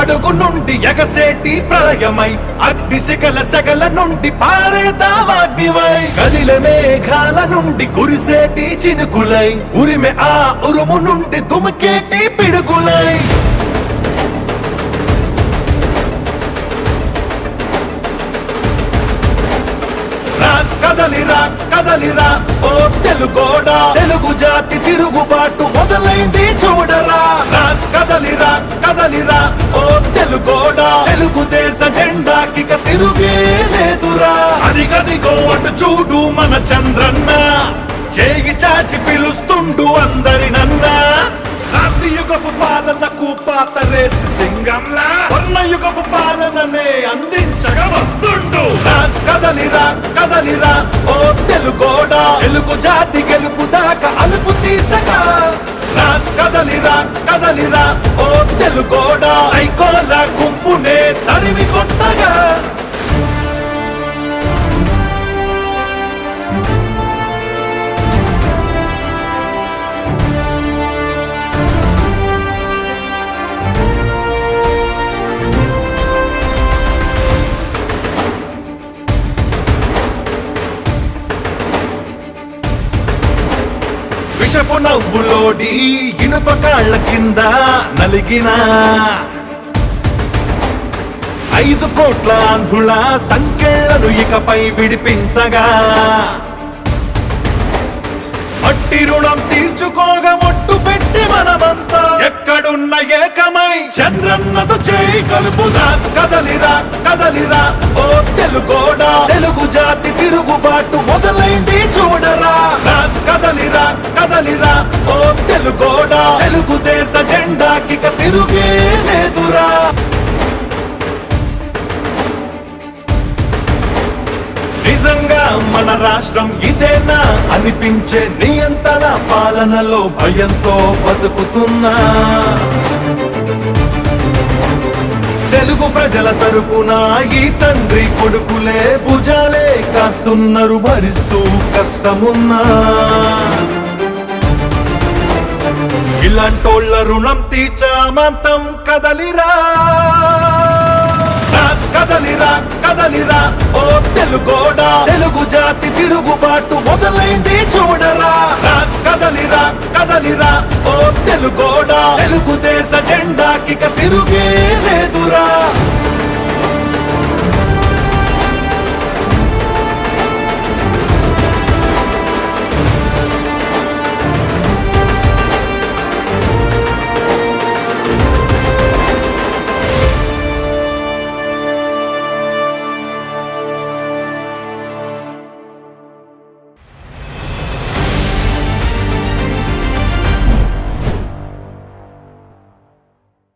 అడుగు నుండి ఎగసేటి ప్రళయమై అగ్ని శిఖల సగల నుండి పారేదావాగ్నివై కదిల మేఘాల నుండి కురిసేటి చినుకులై ఉరిమె ఆ ఉరుము నుండి దుమికేటి పిడుగులై. కదలిరా. ఓ తెలుగోడా తెలుగు జాతి తిరుగుబాటు మొదలైంది చూడరా. రా కదలిరా కదలిరా. ఓ తెలుగోడా తెలుగుదేశ జెండాకి తిరుగే లేదురా. అదిగదిగో అటు చూడు మన చంద్రన్న. చేయి చాచి పిలుస్తుండు అందరినన్నా యుగపు పాలనకు పాతరేసి సింగంలా. యుగపు పాలననే అంది కదలిరా ఓ తెలుగోడా? తెలుగు జాతి గెలుపు దాకా అలుపు తీర్చగా విషపు నవ్వులోడి ఇనుప కాళ్ళ కింద నలిగిన ఐదు కోట్ల ఆంధ్రుల సంఖ్యలను ఇకపై విడిపించగా. మట్టి రుణం తీర్చుకోగా ఒట్టు పెట్టి మనమంతా ఎక్కడున్న ఏకమై చంద్రన్నతో చేయి కలుపుదా. కదలిరా కదలిరా ఓ తెలుగోడా. తెలుగు జాతి తిరుగుబాటు మొదలైంది చూడరా. కదలిరా ఓ తెలుగోడా తెలుగుదేశ జెండాకిక తిరుగే లేదురా. నిజంగా మన రాష్ట్రం ఇదేనా? అనిపించే నియంత్రణ పాలనలో భయంతో బతుకుతున్నా. తెలుగు ప్రజల తరపున ఈ తండ్రి కొడుకులే భుజాలే కాస్తున్నారు భరిస్తూ కష్టమున్నా. ఇలాంటోళ్ళ రుణం తీర్చామంతం కదలిరా. కదలిరా కదలిరా. ఓ తెలుగోడా తెలుగు జాతి తిరుగుబాటు మొదలైంది చూడరా. కదలిరా కదలిరా. ఓ తెలుగోడా తెలుగుదేశ జెండాకి తిరుగే లేదురా.